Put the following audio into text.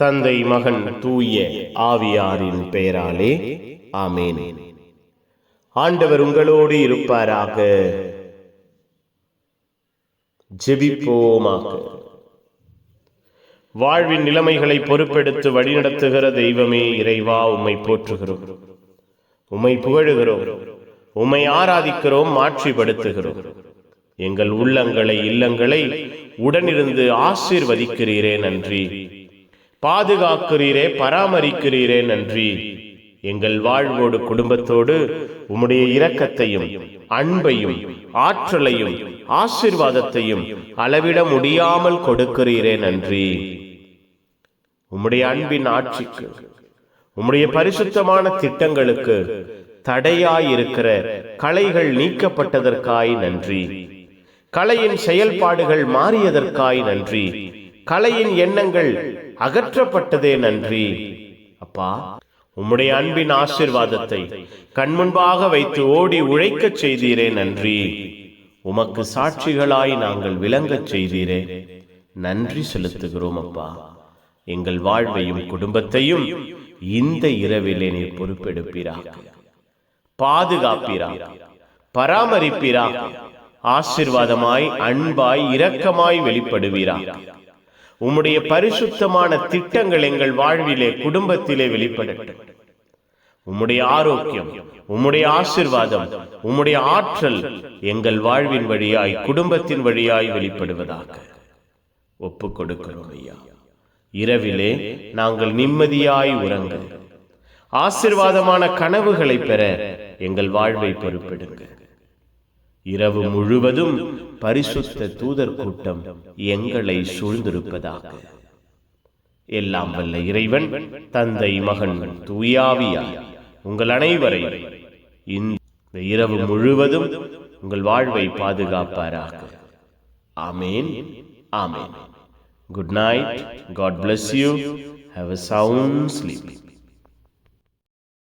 தந்தை மகன் தூய ஆவியாரின் பெயராலே ஆமேன். ஆண்டவர் உங்களோடு இருப்பாராக. ஜெபிப்போமாக. வாழ்வின் நிலைமைகளை பொறுப்பெடுத்து வழிநடத்துகிற தெய்வமே இறைவா உம்மை போற்றுகிறோம். உம்மை புகழுகிறோம். உம்மை ஆராதிக்கிறோம் மாட்சிப்படுத்துகிறோம். எங்கள் உள்ளங்களை இல்லங்களை உடனிருந்து ஆசீர்வதிக்கிறீரே நன்றி. பாதுகாக்கிறீரே பராமரிக்கிறீரே நன்றி. எங்கள் வாழ்வோடு குடும்பத்தோடு உம்முடைய இரக்கத்தையும் அன்பையும் ஆற்றலையும் ஆசீர்வாதத்தையும் அளவிட முடியாமல் கொடுக்கிறீரே நன்றி. உம்முடைய அன்பின் ஆட்சிக்கு உம்முடைய பரிசுத்தமான திட்டங்களுக்கு தடையாயிருக்கிற கலைகள் நீக்கப்பட்டதற்காய் நன்றி. கலையின் செயல்பாடுகள் மாறியதற்காய் நன்றி. கலையின் எண்ணங்கள் அகற்றப்பட்டதே நன்றி. அப்பா உம்முடைய அன்பின் ஆசிர்வாதத்தை கண்முன்பாக வைத்து ஓடி உழைக்கச் செய்தீரே நன்றி. உமக்கு சாட்சிகளாய் நாங்கள் விளங்கச் செய்தீரே. நன்றி செலுத்துகிறோம் அப்பா. எங்கள் வாழ்வையும் குடும்பத்தையும் இந்த இரவிலே நீர் பொறுப்பெடுப்பீராக. பாதுகாப்பீராக. பராமரிப்பீராக. ஆசிர்வாதமாய் அன்பாய் இரக்கமாய் வெளிப்படுவீராக. உம்முடைய பரிசுத்தமான திட்டங்கள் எங்கள் வாழ்விலே குடும்பத்திலே வெளிப்படட்டும். உம்முடைய ஆரோக்கியம் உம்முடைய ஆசிர்வாதம் உம்முடைய ஆற்றல் எங்கள் வாழ்வின் வழியாய் குடும்பத்தின் வழியாய் வெளிப்படுவதாக ஒப்பு கொடுக்கிறோம் ஐயா. இரவிலே நாங்கள் நிம்மதியாய் உறங்க ஆசிர்வாதமான கனவுகளை பெற எங்கள் வாழ்வை பொறுப்பிடுங்கள். இரவு முழுவதும் பரிசுத்த தூதர் கூட்டம் எங்களை சூழ்ந்திருப்பதாக. எல்லாம் வல்ல இறைவன் தந்தை மகன் தூயாவியார் உங்கள் அனைவரை இந்த இரவு முழுவதும் உங்கள் வாழ்வை பாதுகாப்பாராக. Amen amen good night God bless you have a sound sleep.